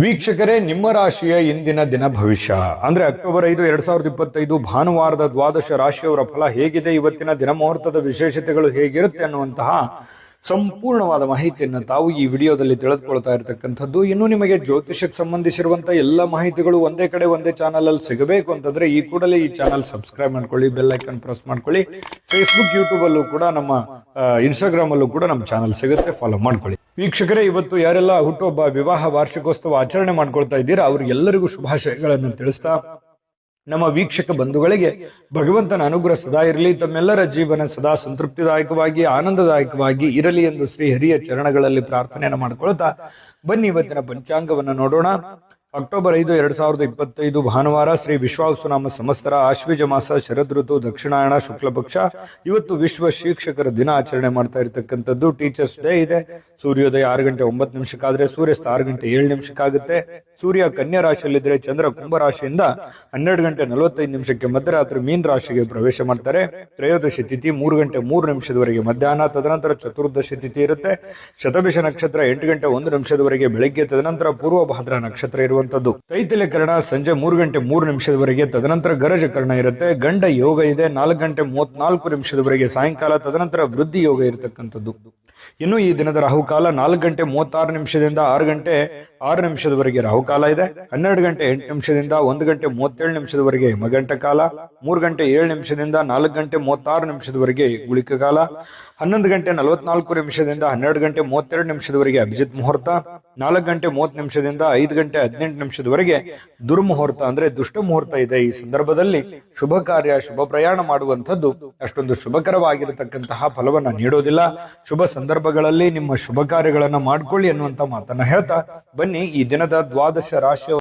ವೀಕ್ಷಕರೇ, ನಿಮ್ಮ ರಾಶಿಯ ಇಂದಿನ ದಿನ ಭವಿಷ್ಯ. ಅಂದ್ರೆ ಅಕ್ಟೋಬರ್ ಐದು, ಎರಡ್ ಸಾವಿರದ ಇಪ್ಪತ್ತೈದು, ಭಾನುವಾರದ ದ್ವಾದಶ ರಾಶಿಯವರ ಫಲ ಹೇಗಿದೆ, ಇವತ್ತಿನ ದಿನ ಮುಹೂರ್ತದ ವಿಶೇಷತೆಗಳು ಹೇಗಿರುತ್ತೆ ಅನ್ನುವಂತಹ ಸಂಪೂರ್ಣವಾದ ಮಾಹಿತಿಯನ್ನು ತಾವು ಈ ವಿಡಿಯೋದಲ್ಲಿ ತಿಳಿದುಕೊಳ್ತಾ ಇರತಕ್ಕಂಥದ್ದು. ಇನ್ನು ನಿಮಗೆ ಜ್ಯೋತಿಷಕ್ಕೆ ಸಂಬಂಧಿಸಿರುವಂತಹ ಎಲ್ಲ ಮಾಹಿತಿಗಳು ಒಂದೇ ಕಡೆ, ಒಂದೇ ಚಾನಲ್ ಅಲ್ಲಿ ಸಿಗಬೇಕು ಅಂತಂದ್ರೆ ಈ ಕೂಡಲೇ ಈ ಚಾನಲ್ ಸಬ್ಸ್ಕ್ರೈಬ್ ಮಾಡ್ಕೊಳ್ಳಿ ಬೆಲ್ ಐಕನ್ ಪ್ರೆಸ್ ಮಾಡ್ಕೊಳ್ಳಿ. ಫೇಸ್ಬುಕ್ ಯೂಟ್ಯೂಬ್ ಅಲ್ಲೂ ಕೂಡ ನಮ್ಮ ಇನ್ಸ್ಟಾಗ್ರಾಮ್ ಅಲ್ಲೂ ಕೂಡ ನಮ್ಮ ಚಾನಲ್ ಸಿಗುತ್ತೆ ಫಾಲೋ ಮಾಡ್ಕೊಳ್ಳಿ. ವೀಕ್ಷಕರೇ, ಇವತ್ತು ಯಾರೆಲ್ಲ ಹುಟ್ಟುಹಬ್ಬ, ವಿವಾಹ, ವಾರ್ಷಿಕೋತ್ಸವ ಆಚರಣೆ ಮಾಡ್ಕೊಳ್ತಾ ಇದ್ದೀರಾ, ಅವ್ರಿಗೆಲ್ಲರಿಗೂ ಶುಭಾಶಯಗಳನ್ನು ತಿಳಿಸ್ತಾ ನಮ್ಮ ವೀಕ್ಷಕ ಬಂಧುಗಳಿಗೆ ಭಗವಂತನ ಅನುಗ್ರಹ ಸದಾ ಇರಲಿ. ತಮ್ಮೆಲ್ಲರ ಜೀವನ ಸದಾ ಸಂತೃಪ್ತಿದಾಯಕವಾಗಿ, ಆನಂದದಾಯಕವಾಗಿ ಇರಲಿ ಎಂದು ಶ್ರೀ ಹರಿಯ ಚರಣಗಳಲ್ಲಿ ಪ್ರಾರ್ಥನೆಯನ್ನು ಮಾಡ್ಕೊಳ್ತಾ ಬನ್ನಿ. ಇವತ್ತಿನ ಪಂಚಾಂಗವನ್ನು ನೋಡೋಣ. ಅಕ್ಟೋಬರ್ ಐದು, ಎರಡ್ ಸಾವಿರದ ಇಪ್ಪತ್ತೈದು ಭಾನುವಾರ ಶ್ರೀ ವಿಶ್ವಾವಸುನಾಮ ಸಮಸ್ತರ ಆಶ್ವೀಜ ಮಾಸ, ಶರದ್ ಋತು, ದಕ್ಷಿಣಾಯಣ ಶುಕ್ಲ ಪಕ್ಷ ಇವತ್ತು ವಿಶ್ವ ಶಿಕ್ಷಕರ ದಿನ ಆಚರಣೆ ಮಾಡ್ತಾ ಇರತಕ್ಕಂಥದ್ದು. ಟೀಚರ್ಸ್ ಡೇ ಇದೆ. ಸೂರ್ಯೋದಯ ಆರು ಗಂಟೆ ಒಂಬತ್ತು ನಿಮಿಷಕ್ಕಾದ್ರೆ ಸೂರ್ಯಾಸ್ತ ಆರು ಗಂಟೆ ಏಳು ನಿಮಿಷಕ್ಕಾಗುತ್ತೆ. ಸೂರ್ಯ ಕನ್ಯಾ ರಾಶಿಯಲ್ಲಿದ್ರೆ ಚಂದ್ರ ಕುಂಭ ರಾಶಿಯಿಂದ ಹನ್ನೆರಡು ಗಂಟೆ ನಲವತ್ತೈದು ನಿಮಿಷಕ್ಕೆ ಮಧ್ಯರಾತ್ರಿ ಮೀನ್ ರಾಶಿಗೆ ಪ್ರವೇಶ ಮಾಡ್ತಾರೆ. ತ್ರಯೋದಶಿ ತಿಥಿ ಮೂರು ಗಂಟೆ ಮೂರು ನಿಮಿಷದವರೆಗೆ ಮಧ್ಯಾಹ್ನ, ತದನಂತರ ಚತುರ್ದಶಿ ತಿಥಿ ಇರುತ್ತೆ. ಶತಭಿಷ ನಕ್ಷತ್ರ ಎಂಟು ಗಂಟೆ ಒಂದು ನಿಮಿಷದವರೆಗೆ ಬೆಳಗ್ಗೆ, ತದನಂತರ ಪೂರ್ವ ಭಾದ್ರ ನಕ್ಷತ್ರ ಇರುವಂತದ್ದು ತೈತಲೀಕರಣ ಕರ್ಣ ಸಂಜೆ ಮೂರು ಗಂಟೆ ಮೂರು ನಿಮಿಷದವರೆಗೆ, ತದನಂತರ ಗರಜ ಕರ್ಣ ಇರುತ್ತೆ. ಗಂಡ ಯೋಗ ಇದೆ, ನಾಲ್ಕು ಗಂಟೆ ಮೂವತ್ನಾಲ್ಕು ನಿಮಿಷದವರೆಗೆ, ಸಾಯಂಕಾಲ, ತದನಂತರ ವೃದ್ಧಿ ಯೋಗ ಇರತಕ್ಕಂಥದ್ದು. ಇನ್ನು ಈ ದಿನದ ರಾಹುಕಾಲ ನಾಲ್ಕು ಗಂಟೆ ಮೂವತ್ತಾರು ನಿಮಿಷದಿಂದ ಆರು ಗಂಟೆ ಆರು ನಿಮಿಷದವರೆಗೆ ರಾಹುಕಾಲ ಇದೆ. ಹನ್ನೆರಡು ಗಂಟೆ ಎಂಟು ನಿಮಿಷದಿಂದ ಒಂದು ಗಂಟೆ ಮೂವತ್ತೇಳು ನಿಮಿಷದವರೆಗೆ ಮಗಂಟ ಕಾಲ. ಮೂರು ಗಂಟೆ ಏಳು ನಿಮಿಷದಿಂದ ನಾಲ್ಕು ಗಂಟೆ ಮೂವತ್ತಾರು ನಿಮಿಷದವರೆಗೆ ಗುಳಿಕ ಕಾಲ. ಹನ್ನೊಂದು ಗಂಟೆ ನಲವತ್ನಾಲ್ಕು ನಿಮಿಷದಿಂದ ಹನ್ನೆರಡು ಗಂಟೆ ಮೂವತ್ತೆರಡು ನಿಮಿಷದವರೆಗೆ ಅಭಿಜಿತ್ ಮುಹೂರ್ತ. ನಾಲ್ಕು ಗಂಟೆ ಮೂವತ್ತು ನಿಮಿಷದಿಂದ ಐದು ಗಂಟೆ ಹದಿನೆಂಟು ನಿಮಿಷದವರೆಗೆ ದುರ್ಮುಹೂರ್ತ ಅಂದ್ರೆ ದುಷ್ಟ ಮುಹೂರ್ತ ಇದೆ ಈ ಸಂದರ್ಭದಲ್ಲಿ ಶುಭ ಕಾರ್ಯ, ಶುಭ ಪ್ರಯಾಣ ಮಾಡುವಂಥದ್ದು ಅಷ್ಟೊಂದು ಶುಭಕರವಾಗಿರತಕ್ಕಂತಹ ಫಲವನ್ನ ನೀಡೋದಿಲ್ಲ. ಶುಭ ಸಂದರ್ಭಗಳಲ್ಲಿ ನಿಮ್ಮ ಶುಭ ಕಾರ್ಯಗಳನ್ನ ಮಾಡ್ಕೊಳ್ಳಿ ಅನ್ನುವಂತ ಮಾತನ್ನ ಹೇಳ್ತಾ ಬನ್ನಿ. ಈ ದಿನದ ದ್ವಾದಶ ರಾಶಿಯ